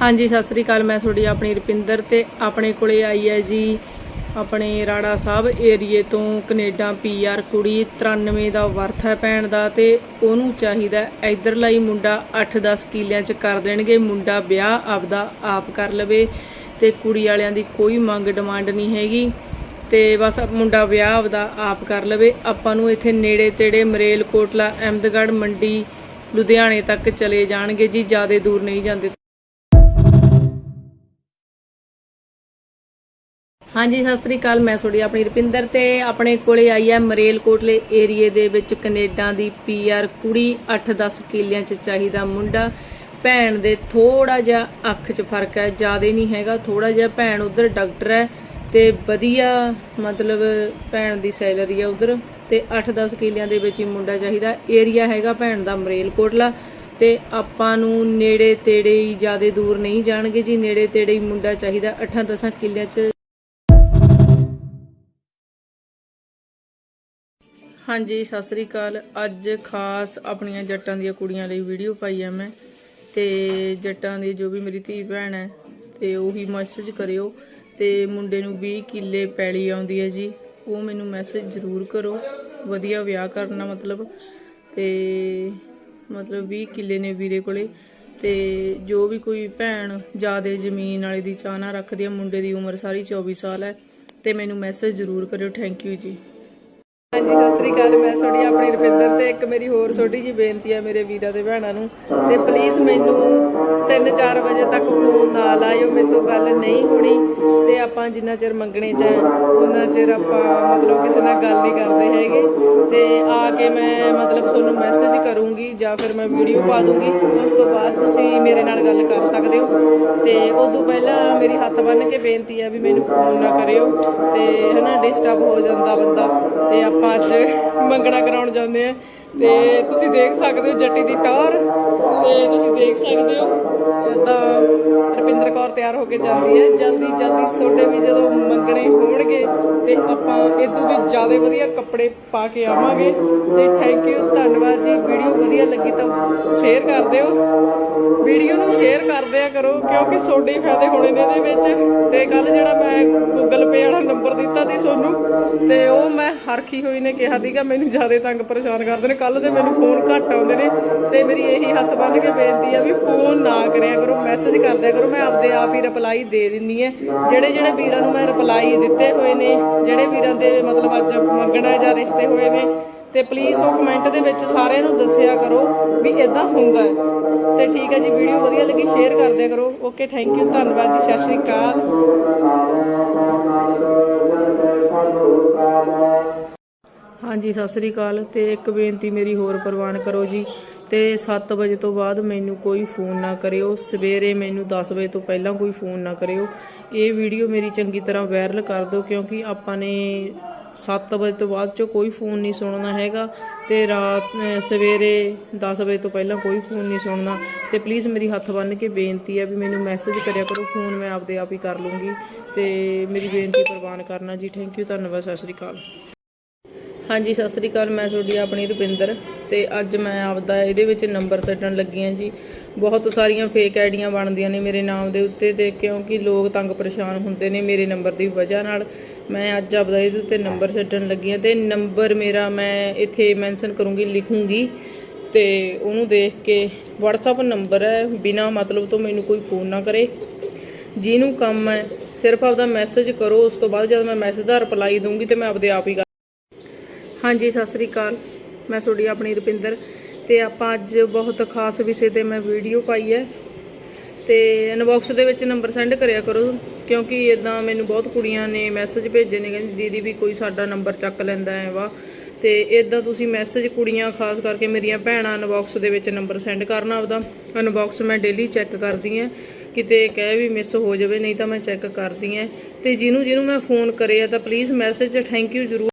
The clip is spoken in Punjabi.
ਹਾਂਜੀ, ਸਤਿ ਸ੍ਰੀ ਅਕਾਲ। ਮੈਂ ਤੁਹਾਡੀ ਆਪਣੀ ਰੁਪਿੰਦਰ ਤੇ ਆਪਣੇ ਕੋਲੇ ਆਈ ਹੈ ਜੀ। ਆਪਣੇ ਰਾੜਾ ਸਾਹਿਬ ਏਰੀਏ ਤੋਂ ਕੈਨੇਡਾ ਪੀਆਰ ਕੁੜੀ 93 ਦਾ ਵਰਥ ਹੈ ਭੈਣ ਦਾ ਤੇ ਉਹਨੂੰ ਚਾਹੀਦਾ ਇਧਰਲਾ ਹੀ ਮੁੰਡਾ 8-10 ਕਿਲਿਆਂ ਚ ਕਰ ਦੇਣਗੇ। ਮੁੰਡਾ ਵਿਆਹ ਆਪਦਾ ਆਪ ਕਰ ਲਵੇ ਤੇ ਕੁੜੀ ਵਾਲਿਆਂ ਦੀ ਕੋਈ ਮੰਗ ਡਿਮਾਂਡ ਨਹੀਂ ਹੈਗੀ ਤੇ ਬਸ ਮੁੰਡਾ ਵਿਆਹ ਆਪਦਾ ਆਪ ਕਰ ਲਵੇ। ਆਪਾਂ ਨੂੰ ਇੱਥੇ ਨੇੜੇ ਤੇੜੇ ਮਰੇਲ ਕੋਟਲਾ, ਅਹਿਮਦਗੜ੍ਹ, ਮੰਡੀ, ਲੁਧਿਆਣੇ ਤੱਕ ਚਲੇ ਜਾਣਗੇ ਜੀ। ਜ਼ਿਆਦਾ ਦੂਰ ਨਹੀਂ ਜਾਂਦੇ। ਹਾਂਜੀ, ਸਤਿ ਸ੍ਰੀ ਅਕਾਲ। ਮੈਂ ਤੁਹਾਡੀ ਆਪਣੀ ਰੁਪਿੰਦਰ ਤੇ ਆਪਣੇ ਕੋਲੇ ਆਈ ਹੈ ਮਰੇਲਕੋਟਲੇ ਏਰੀਏ ਦੇ ਵਿੱਚ ਕੈਨੇਡਾ ਦੀ ਪੀਆਰ ਕੁੜੀ 8-10 ਕਿੱਲਿਆਂ 'ਚ ਚਾਹੀਦਾ ਮੁੰਡਾ। ਭੈਣ ਦੇ ਥੋੜਾ ਜਿਹਾ ਅੱਖ 'ਚ ਫ਼ਰਕ ਹੈ, ਜ਼ਿਆਦਾ ਨਹੀਂ ਹੈਗਾ। ਥੋੜਾ ਜਿਹਾ ਭੈਣ ਉਧਰ ਡਾਕਟਰ ਹੈ ਤੇ ਵਧੀਆ ਮਤਲਬ ਭੈਣ ਦੀ ਸੈਲਰੀ ਹੈ ਉਧਰ ਤੇ 8-10 ਕਿਲਿਆਂ ਦੇ ਵਿੱਚ ਹੀ ਮੁੰਡਾ ਚਾਹੀਦਾ। ਏਰੀਆ ਹੈਗਾ ਭੈਣ ਦਾ ਮਰੇਲਕੋਟਲਾ ਤੇ ਆਪਾਂ ਨੂੰ ਨੇੜੇ ਤੇੜੇ ਹੀ ਜ਼ਿਆਦਾ ਦੂਰ ਨਹੀਂ ਜਾਣਗੇ ਜੀ। ਨੇੜੇ ਤੇੜੇ ਹੀ ਮੁੰਡਾ ਚਾਹੀਦਾ। 8-10 ਕਿੱਲਿਆਂ 'ਚ ਹਾਂਜੀ, ਸਤਿ ਸ੍ਰੀ ਅਕਾਲ। ਅੱਜ ਖਾਸ ਆਪਣੀਆਂ ਜੱਟਾਂ ਦੀਆਂ ਕੁੜੀਆਂ ਲਈ ਵੀਡੀਓ ਪਾਈ ਆ ਮੈਂ। ਤੇ ਜੱਟਾਂ ਦੀ ਜੋ ਵੀ ਮੇਰੀ ਧੀ ਭੈਣ ਹੈ, ਤੇ ਉਹੀ ਮੈਸੇਜ ਕਰਿਓ। ਤੇ ਮੁੰਡੇ ਨੂੰ 20 ਕਿੱਲੇ ਪੈਲੀ ਆਉਂਦੀ ਹੈ ਜੀ, ਉਹ ਮੈਨੂੰ ਮੈਸੇਜ ਜ਼ਰੂਰ ਕਰੋ। ਵਧੀਆ ਵਿਆਹ ਕਰਨਾ ਮਤਲਬ। ਤੇ ਮਤਲਬ 20 ਕਿੱਲੇ ਨੇ ਵੀਰੇ ਕੋਲੇ। ਤੇ ਜੋ ਵੀ ਕੋਈ ਭੈਣ ਜਿਆਦੇ ਜ਼ਮੀਨ ਵਾਲੇ ਦੀ ਚਾਹਨਾ ਰੱਖਦੀ ਹੈ ਮੁੰਡੇ ਦੀ ਉਮਰ ਸਾਰੀ 24 ਸਾਲ ਹੈ, ਤੇ ਮੈਨੂੰ ਮੈਸੇਜ ਜ਼ਰੂਰ ਕਰਿਓ। ਥੈਂਕ ਯੂ ਜੀ। ਹਾਂਜੀ, ਸਤਿ ਸ੍ਰੀ ਅਕਾਲ। ਮੈਂ ਤੁਹਾਡੀ ਆਪਣੀ ਰੁਪਿੰਦਰ ਤੇ ਇੱਕ ਮੇਰੀ ਹੋਰ ਛੋਟੀ ਜੀ ਬੇਨਤੀ ਹੈ ਮੇਰੇ ਵੀਰਾਂ ਤੇ ਭੈਣਾਂ ਨੂੰ। ਤੇ ਪਲੀਜ਼ ਮੈਨੂੰ 3-4 ਵਜੇ ਤੱਕ ਫੋਨ ਨਾ ਲਾਇਓ, ਮੇਰੇ ਤੋਂ ਗੱਲ ਨਹੀਂ ਹੋਣੀ। ਤੇ ਆਪਾਂ ਜਿੰਨਾ ਚਿਰ ਮੰਗਣੇ ਚ ਉਹਨਾਂ ਚਿਰ ਆਪਾਂ ਮਤਲਬ ਕਿਸੇ ਨਾਲ ਗੱਲ ਨਹੀਂ ਕਰਦੇ ਹੈਗੇ। ਤੇ ਆ ਕੇ ਮੈਂ ਮਤਲਬ ਤੁਹਾਨੂੰ ਮੈਸੇਜ ਕਰੂੰਗੀ ਜਾਂ ਫਿਰ ਮੈਂ ਵੀਡੀਓ ਪਾ ਦੂੰਗੀ। ਉਸ ਤੋਂ ਬਾਅਦ ਤੁਸੀਂ ਮੇਰੇ ਨਾਲ ਗੱਲ ਕਰ ਸਕਦੇ ਹੋ। ਤੇ ਉਦੋਂ ਪਹਿਲਾਂ ਮੇਰੀ ਹੱਥ ਬੰਨ ਕੇ ਬੇਨਤੀ ਹੈ ਵੀ ਮੈਨੂੰ ਫੋਨ ਨਾ ਕਰਿਓ। ਤੇ ਹਨਾ ਡਿਸਟਰਬ ਹੋ ਜਾਂਦਾ ਬੰਦਾ। ਤੇ ਆਪਾਂ ਅੱਜ ਮੰਗਣਾ ਕਰਾਉਣ ਜਾਂਦੇ ਆ। ਤੇ ਤੁਸੀਂ ਦੇਖ ਸਕਦੇ ਹੋ ਜੱਟੀ ਦੀ ਟੌਰ, ਤੇ ਤੁਸੀਂ ਦੇਖ ਸਕਦੇ ਹੋ, ਤਾਂ ਰੁਪਿੰਦਰ ਕੌਰ ਤਿਆਰ ਹੋ ਕੇ ਜਾਂਦੀ ਹੈ। ਜਲਦੀ ਜਲਦੀ ਸੋਡੇ ਵੀ ਜਦੋਂ ਮੰਗਣੇ ਹੋਣਗੇ, ਤੇ ਆਪਾਂ ਇਦੋਂ ਵੀ ਜ਼ਿਆਦਾ ਵਧੀਆ ਕੱਪੜੇ ਪਾ ਕੇ ਆਵਾਂਗੇ। ਤੇ ਥੈਂਕ ਯੂ ਧੰਨਵਾਦ ਜੀ। ਵੀਡੀਓ ਵਧੀਆ ਲੱਗੀ ਤਾਂ ਸ਼ੇਅਰ ਕਰ ਦਿਓ। ਵੀਡੀਓ ਨੂੰ ਸ਼ੇਅਰ ਕਰਦਿਆ ਕਰੋ, ਕਿਉਂਕਿ ਸੋਡੇ ਹੀ ਫਾਇਦੇ ਹੋਣੇ ਨੇ ਇਹਦੇ ਵਿੱਚ। ਤੇ ਕੱਲ ਜਿਹੜਾ ਮੈਂ ਗੂਗਲ ਪੇ ਵਾਲਾ ਨੰਬਰ ਦਿੱਤਾ ਸੀ ਸੋਨੂੰ, ਤੇ ਉਹ ਮੈਂ ਹਰਖੀ ਹੋਈ ਨੇ ਕਿਹਾ ਸੀਗਾ, ਮੈਨੂੰ ਜ਼ਿਆਦਾ ਤੰਗ ਪਰੇਸ਼ਾਨ ਕਰਦੇ ਨੇ ਕੱਲ ਦੇ ਮੈਨੂੰ ਫੋਨ ਘੱਟ ਆਉਂਦੇ ਨੇ ਤੇ ਮੇਰੀ ਇਹੀ ਹੱਥ ਬੰਨ ਕੇ ਬੇਨਤੀ ਆ ਵੀ ਫੋਨ ਨਾ ਕਰਿਆ ਕਰੋ ਮੈਸੇਜ ਕਰਦਿਆ ਕਰੋ, ਮੈਂ ਆਪਦੇ ਆਪ ਹੀ ਰਿਪਲਾਈ ਦੇ ਦਿੰਦੀ ਹੈ ਜਿਹੜੇ ਜਿਹੜੇ ਵੀਰਾਂ ਨੂੰ ਮੈਂ ਰਿਪਲਾਈ ਦਿੱਤੇ ਹੋਏ ਨੇ, ਜਿਹੜੇ ਵੀਰਾਂ ਦੇ ਮਤਲਬ ਅੱਜ ਮੰਗਣਾ ਜਾਂ ਰਿਸ਼ਤੇ ਹੋਏ ਨੇ, ਤੇ ਪਲੀਜ਼ ਉਹ ਕਮੈਂਟ ਦੇ ਵਿੱਚ ਸਾਰਿਆਂ ਨੂੰ ਦੱਸਿਆ ਕਰੋ ਵੀ ਇਦਾਂ ਹੁੰਦਾ ਹੈ। ਤੇ ਠੀਕ ਹੈ ਜੀ ਵੀਡੀਓ ਵਧੀਆ ਲੱਗੀ ਸ਼ੇਅਰ ਕਰ ਦਿਆ ਕਰੋ। ਓਕੇ ਥੈਂਕ ਯੂ ਧੰਨਵਾਦ ਜੀ, ਸਤਿ ਸ਼੍ਰੀ ਅਕਾਲ। ਹਾਂਜੀ, ਸਤਿ ਸ੍ਰੀ ਅਕਾਲ ਤੇ ਇੱਕ ਬੇਨਤੀ ਮੇਰੀ ਹੋਰ ਪ੍ਰਵਾਨ ਕਰੋ ਜੀ ਤੇ 7 ਵਜੇ ਤੋਂ ਬਾਅਦ ਮੈਨੂੰ ਕੋਈ ਫੋਨ ਨਾ ਕਰਿਓ। ਸਵੇਰੇ ਮੈਨੂੰ 10 ਵਜੇ ਤੋਂ ਪਹਿਲਾਂ ਕੋਈ ਫੋਨ ਨਾ ਕਰਿਓ। ਇਹ ਵੀਡੀਓ ਮੇਰੀ ਚੰਗੀ ਤਰ੍ਹਾਂ ਵਾਇਰਲ ਕਰ ਦਿਓ ਕਿਉਂਕਿ ਆਪਾਂ ਨੇ 7 ਵਜੇ ਤੋਂ ਬਾਅਦ ਚ ਕੋਈ ਫੋਨ ਨਹੀਂ ਸੁਣਨਾ ਹੈਗਾ ਤੇ ਰਾਤ ਸਵੇਰੇ 10 ਵਜੇ ਤੋਂ ਪਹਿਲਾਂ ਕੋਈ ਫੋਨ ਨਹੀਂ ਸੁਣਨਾ। ਤੇ ਪਲੀਜ਼ ਮੇਰੀ ਹੱਥ ਬੰਨ੍ਹ ਕੇ ਬੇਨਤੀ ਹੈ ਵੀ ਮੈਨੂੰ ਮੈਸੇਜ ਕਰਿਆ ਕਰੋ, ਫੋਨ ਮੈਂ ਆਪਦੇ ਆਪ ਹੀ ਕਰ ਲੂੰਗੀ। ਤੇ ਮੇਰੀ ਬੇਨਤੀ ਪ੍ਰਵਾਨ ਕਰਨਾ ਜੀ। ਥੈਂਕ ਯੂ ਧੰਨਵਾਦ, ਸਤਿ ਸ੍ਰੀ ਅਕਾਲ। ਹਾਂਜੀ, ਸਤਿ ਸ੍ਰੀ ਅਕਾਲ, ਮੈਂ ਤੁਹਾਡੀ ਆਪਣੀ ਰੁਪਿੰਦਰ ਤੇ ਅੱਜ ਮੈਂ ਆਪਦਾ ਇਹਦੇ ਵਿੱਚ ਨੰਬਰ ਸੱਟਣ ਲੱਗੀ ਹਾਂ ਜੀ। ਬਹੁਤ ਸਾਰੀਆਂ ਫੇਕ ਆਈਡੀਆਂ ਬਣਦੀਆਂ ਨੇ ਮੇਰੇ ਨਾਮ ਦੇ ਉੱਤੇ ਤੇ ਕਿਉਂਕਿ ਲੋਕ ਤੰਗ ਪਰੇਸ਼ਾਨ ਹੁੰਦੇ ਨੇ ਮੇਰੇ ਨੰਬਰ ਦੀ ਵਜ੍ਹਾ ਨਾਲ। ਮੈਂ ਅੱਜ ਆਪਦਾ ਇਹਦੇ ਉੱਤੇ ਨੰਬਰ ਸੱਟਣ ਲੱਗੀ ਹਾਂ ਤੇ ਨੰਬਰ ਮੇਰਾ ਮੈਂ ਇੱਥੇ ਮੈਂਸ਼ਨ ਕਰੂੰਗੀ, ਲਿਖੂੰਗੀ ਤੇ ਉਹਨੂੰ ਦੇਖ ਕੇ WhatsApp ਨੰਬਰ ਹੈ, ਬਿਨਾ ਮਤਲਬ ਤੋਂ ਮੈਨੂੰ ਕੋਈ ਫੋਨ ਨਾ ਕਰੇ। ਜਿਹਨੂੰ ਕੰਮ ਹੈ, ਸਿਰਫ ਆਪਦਾ ਮੈਸੇਜ ਕਰੋ, ਉਸ ਤੋਂ ਬਾਅਦ ਜਦ ਮੈਂ ਮੈਸੇਜ ਦਾ ਰਿਪਲਾਈ ਦਊਂਗੀ ਤੇ ਮੈਂ ਆਪਦੇ ਆਪ ਹੀ ਕਰ ਹਾਂਜੀ, ਸਤਿ ਸ੍ਰੀ ਅਕਾਲ। ਮੈਂ ਤੁਹਾਡੀ ਆਪਣੀ ਰੁਪਿੰਦਰ ਤੇ ਆਪਾਂ ਅੱਜ ਬਹੁਤ ਖਾਸ ਵਿਸ਼ੇ ਤੇ ਮੈਂ ਵੀਡੀਓ ਪਾਈ ਹੈ ਤੇ ਇਨਬਾਕਸ ਦੇ ਵਿੱਚ ਨੰਬਰ ਸੈਂਡ ਕਰਿਆ ਕਰੋ ਕਿਉਂਕਿ ਇਦਾਂ ਮੈਨੂੰ ਬਹੁਤ ਕੁੜੀਆਂ ਨੇ ਮੈਸੇਜ ਭੇਜੇ ਨੇ ਕਹਿੰਦੀ, ਦੀਦੀ ਵੀ ਕੋਈ ਸਾਡਾ ਨੰਬਰ ਚੱਕ ਲੈਂਦਾ ਹੈ ਵਾ ਤੇ ਇਦਾਂ ਤੁਸੀਂ ਮੈਸੇਜ ਕੁੜੀਆਂ ਖਾਸ ਕਰਕੇ ਮੇਰੀਆਂ ਭੈਣਾਂ ਇਨਬਾਕਸ ਦੇ ਵਿੱਚ ਨੰਬਰ ਸੈਂਡ ਕਰਨਾ ਆਪਦਾ। ਇਨਬਾਕਸ ਮੈਂ ਡੇਲੀ ਚੈੱਕ ਕਰਦੀ ਆ ਕਿਤੇ ਕਹਿ ਵੀ ਮਿਸ ਹੋ ਜਾਵੇ, ਨਹੀਂ ਤਾਂ ਮੈਂ ਚੈੱਕ ਕਰਦੀ ਆ ਤੇ ਜਿਹਨੂੰ ਜਿਹਨੂੰ ਮੈਂ ਫੋਨ ਕਰਿਆ ਤਾਂ ਪਲੀਜ਼ ਮੈਸੇਜ ਥੈਂਕ ਯੂ ਜ਼ਰੂਰ